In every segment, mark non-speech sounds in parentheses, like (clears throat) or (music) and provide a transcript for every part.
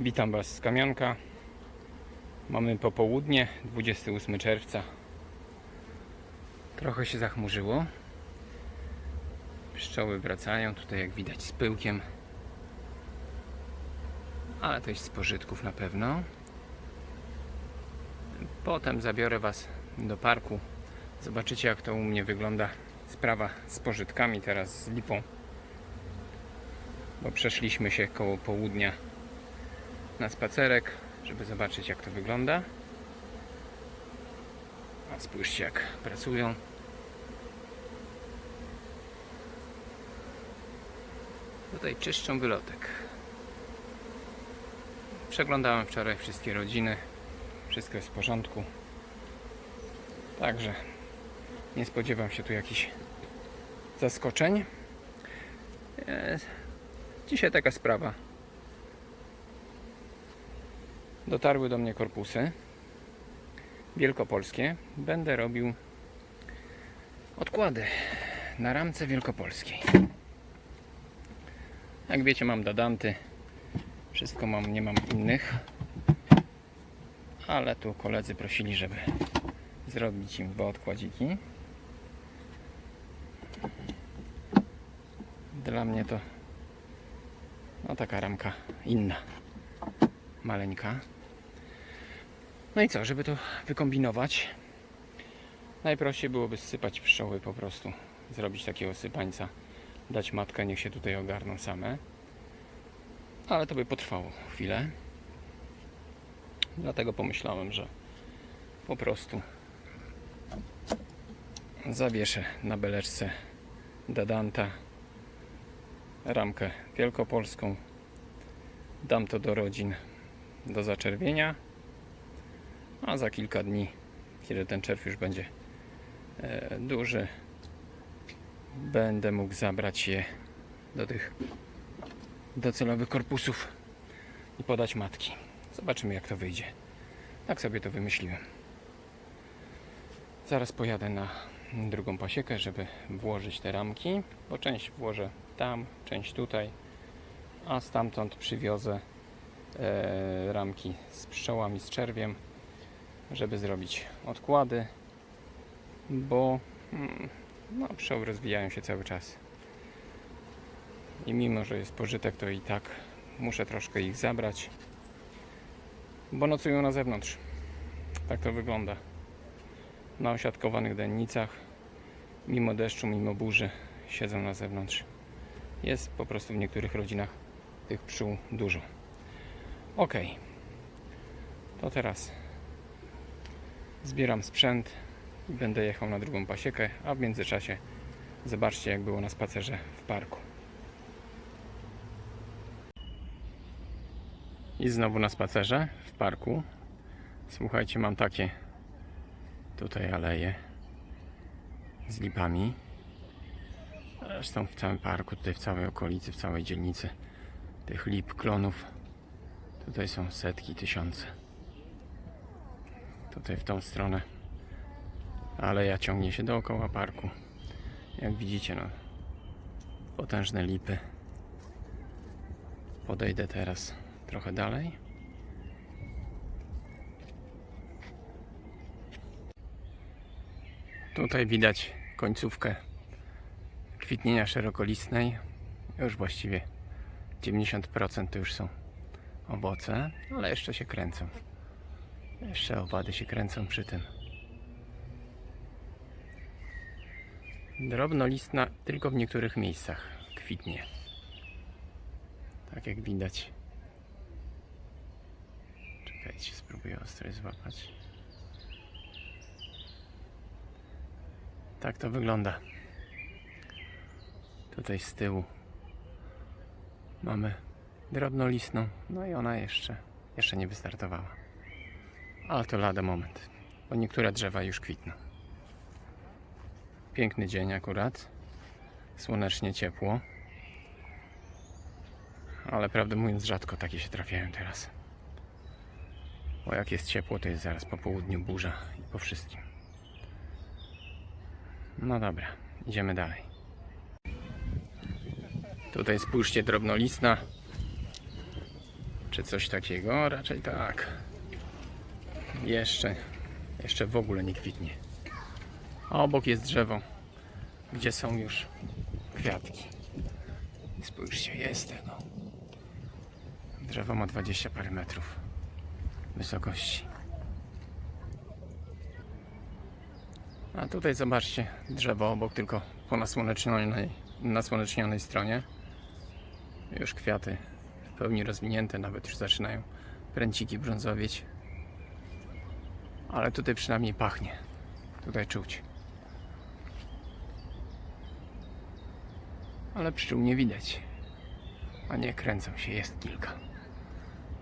Witam Was z Kamionka. Mamy popołudnie, 28 czerwca. Trochę się zachmurzyło. Pszczoły wracają, tutaj jak widać z pyłkiem. Ale to jest z pożytków na pewno. Potem zabiorę Was do parku. Zobaczycie jak to u mnie wygląda sprawa z pożytkami teraz z lipą. Bo przeszliśmy się koło południa na spacerek, żeby zobaczyć jak to wygląda. A spójrzcie jak pracują. Tutaj czyszczą wylotek. Przeglądałem wczoraj wszystkie rodziny. Wszystko jest w porządku. Także nie spodziewam się tu jakichś zaskoczeń. E, Dzisiaj taka sprawa. Dotarły do mnie korpusy wielkopolskie. Będę robił odkłady na ramce wielkopolskiej. Jak wiecie, mam dadanty. Wszystko mam, nie mam innych. Ale tu koledzy prosili, żeby zrobić im dwa odkładziki. Dla mnie to no taka ramka inna, maleńka. No i co, żeby to wykombinować, najprościej byłoby zsypać pszczoły po prostu, zrobić takiego sypańca, dać matkę, niech się tutaj ogarną same. Ale to by potrwało chwilę. Dlatego pomyślałem, że po prostu zawieszę na beleczce Dadanta ramkę wielkopolską. Dam to do rodzin do zaczerwienia. A za kilka dni, kiedy ten czerw już będzie e, duży, będę mógł zabrać je do tych docelowych korpusów i podać matki. Zobaczymy jak to wyjdzie. Tak sobie to wymyśliłem. Zaraz pojadę na drugą pasiekę, żeby włożyć te ramki, bo część włożę tam, część tutaj, a stamtąd przywiozę e, ramki z pszczołami, z czerwiem, żeby zrobić odkłady, bo mm, no, pszczoły rozwijają się cały czas. I mimo, że jest pożytek, to i tak muszę troszkę ich zabrać, bo nocują na zewnątrz. Tak to wygląda. Na osiadkowanych dennicach, mimo deszczu, mimo burzy, siedzą na zewnątrz. Jest po prostu w niektórych rodzinach tych pszczół dużo. Ok. To teraz zbieram sprzęt i będę jechał na drugą pasiekę, a w międzyczasie zobaczcie jak było na spacerze w parku. I znowu na spacerze w parku. Słuchajcie, mam takie tutaj aleje z lipami. Zresztą w całym parku, tutaj w całej okolicy, w całej dzielnicy tych lip, klonów. Tutaj są setki, tysiące. Tutaj w tą stronę aleja ciągnie się dookoła parku. Jak widzicie, no potężne lipy. Podejdę teraz trochę dalej. Tutaj widać końcówkę kwitnienia szerokolistnej. Już właściwie 90% to już są owoce, ale jeszcze się kręcą. Jeszcze owady się kręcą przy tym. Drobnolistna tylko w niektórych miejscach kwitnie. Tak jak widać. Czekajcie, spróbuję ostry złapać. Tak to wygląda. Tutaj z tyłu mamy drobnolistną, no i ona jeszcze, jeszcze nie wystartowała. Ale to lada moment, bo niektóre drzewa już kwitną. Piękny dzień akurat, słonecznie ciepło, ale prawdę mówiąc rzadko takie się trafiają teraz. Bo jak jest ciepło, to jest zaraz po południu burza i po wszystkim. No dobra, idziemy dalej. Tutaj spójrzcie, drobnolistna. czy coś takiego? Raczej tak. Jeszcze, jeszcze w ogóle nie kwitnie. A obok jest drzewo, gdzie są już kwiatki. Spójrzcie, jest tego. Drzewo ma 20 parę metrów wysokości. A tutaj zobaczcie drzewo obok, tylko po nasłonecznionej, nasłonecznionej stronie. Już kwiaty w pełni rozwinięte, nawet już zaczynają pręciki brązowieć. Ale tutaj przynajmniej pachnie. Tutaj czuć. Ale pszczół nie widać. A nie, kręcą się, jest kilka.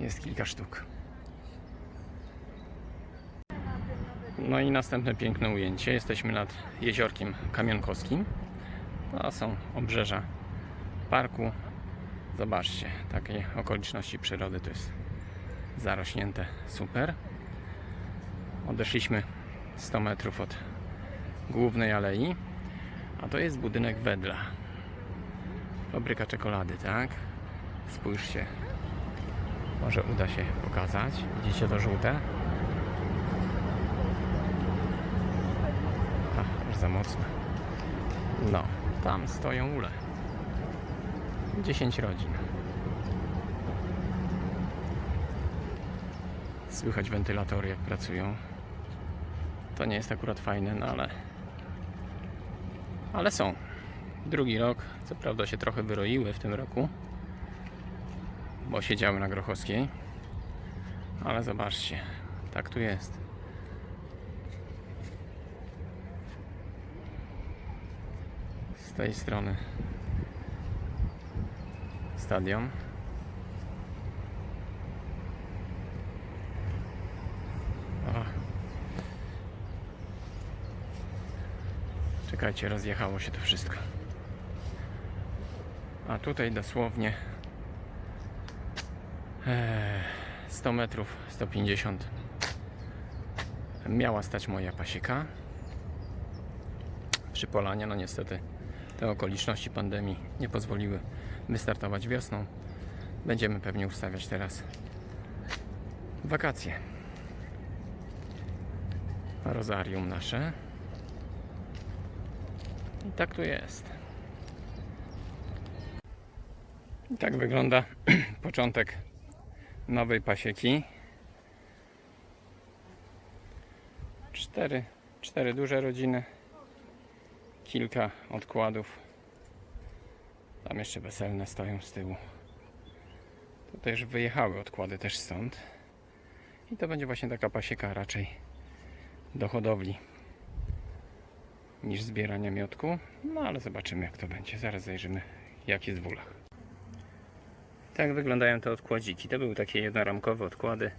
Jest kilka sztuk. No i następne piękne ujęcie. Jesteśmy nad jeziorkiem Kamionkowskim. To są obrzeża parku. Zobaczcie, takie okoliczności przyrody to jest zarośnięte super. Odeszliśmy 100 metrów od głównej alei, a to jest budynek Wedla. Fabryka czekolady, tak? Spójrzcie. Może uda się pokazać. Widzicie to żółte? A, już za mocno. No, tam stoją ule. 10 rodzin. Słychać wentylatory jak pracują. To nie jest akurat fajne, no ale. Ale są. Drugi rok, co prawda się trochę wyroiły w tym roku, bo siedziały na Grochowskiej. Ale zobaczcie, tak tu jest. Z tej strony stadion. O. Czekajcie, rozjechało się to wszystko. A tutaj dosłownie e, 100 metrów, 150 miała stać moja pasieka przy Polanie. No niestety te okoliczności pandemii nie pozwoliły wystartować wiosną. Będziemy pewnie ustawiać teraz wakacje. Rozarium nasze. I tak tu jest. I tak wygląda (clears throat) początek nowej pasieki. Cztery, cztery duże rodziny, kilka odkładów. Tam jeszcze weselne stoją z tyłu. Tutaj już wyjechały odkłady też stąd. I to będzie właśnie taka pasieka raczej do hodowli niż zbierania miotku. No ale zobaczymy jak to będzie. Zaraz zajrzymy jak jest w ulach. Tak wyglądają te odkładziki. To były takie jednoramkowe odkłady.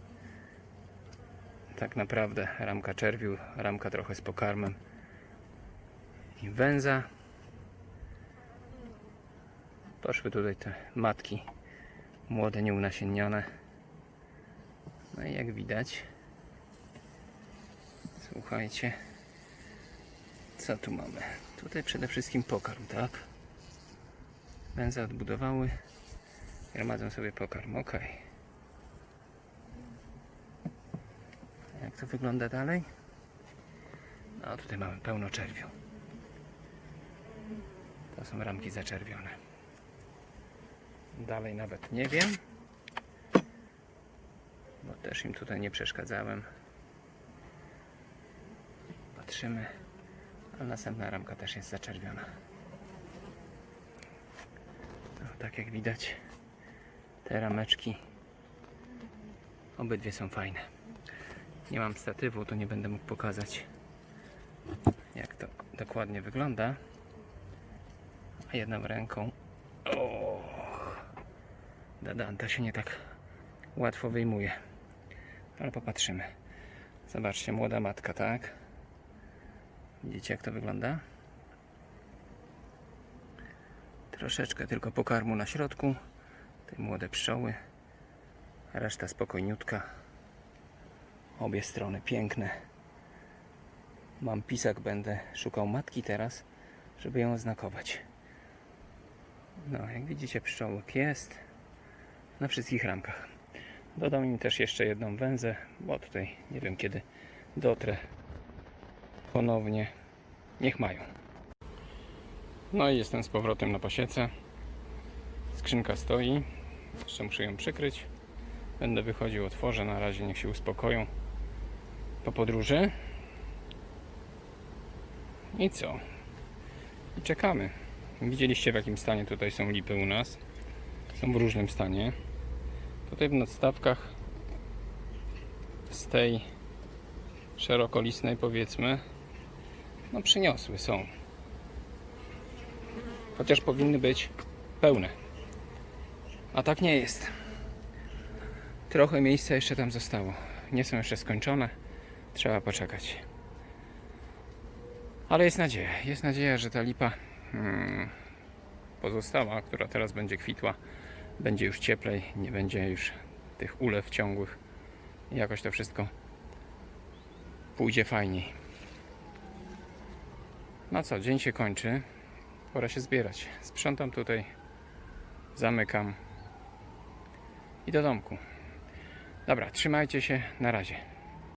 Tak naprawdę ramka czerwiu, ramka trochę z pokarmem i węza. Poszły tutaj te matki młode, nieunasiennione. No i jak widać, słuchajcie, co tu mamy? Tutaj przede wszystkim pokarm, tak? Węzy odbudowały, gromadzą sobie pokarm, ok. Jak to wygląda dalej? No tutaj mamy pełno czerwiu. To są ramki zaczerwione. Dalej nawet nie wiem. Bo też im tutaj nie przeszkadzałem. Patrzymy. A następna ramka też jest zaczerwiona. No, tak jak widać, te rameczki obydwie są fajne. Nie mam statywu, to nie będę mógł pokazać jak to dokładnie wygląda. A jedną ręką. O, Dadanta się nie tak łatwo wyjmuje. Ale popatrzymy. Zobaczcie, młoda matka, tak? Widzicie jak to wygląda? Troszeczkę tylko pokarmu na środku. Te młode pszczoły. Reszta spokojniutka. Obie strony piękne. Mam pisak, będę szukał matki teraz, żeby ją oznakować. No, jak widzicie, pszczołek jest na wszystkich ramkach. Dodam im też jeszcze jedną węzę, bo tutaj nie wiem kiedy dotrę ponownie. Niech mają. No i jestem z powrotem na pasiece. Skrzynka stoi. Jeszcze muszę ją przykryć. Będę wychodził, otworzę. Na razie niech się uspokoją po podróży. I co? I czekamy. Widzieliście w jakim stanie tutaj są lipy u nas. Są w różnym stanie. Tutaj w nadstawkach z tej szerokolistnej powiedzmy no przyniosły są. Chociaż powinny być pełne. A tak nie jest. Trochę miejsca jeszcze tam zostało. Nie są jeszcze skończone. Trzeba poczekać. Ale jest nadzieja. Jest nadzieja, że ta lipa hmm, pozostała, która teraz będzie kwitła, będzie już cieplej, nie będzie już tych ulew ciągłych. Jakoś to wszystko pójdzie fajniej. No co, dzień się kończy. Pora się zbierać. Sprzątam tutaj, zamykam i do domku. Dobra, trzymajcie się, na razie.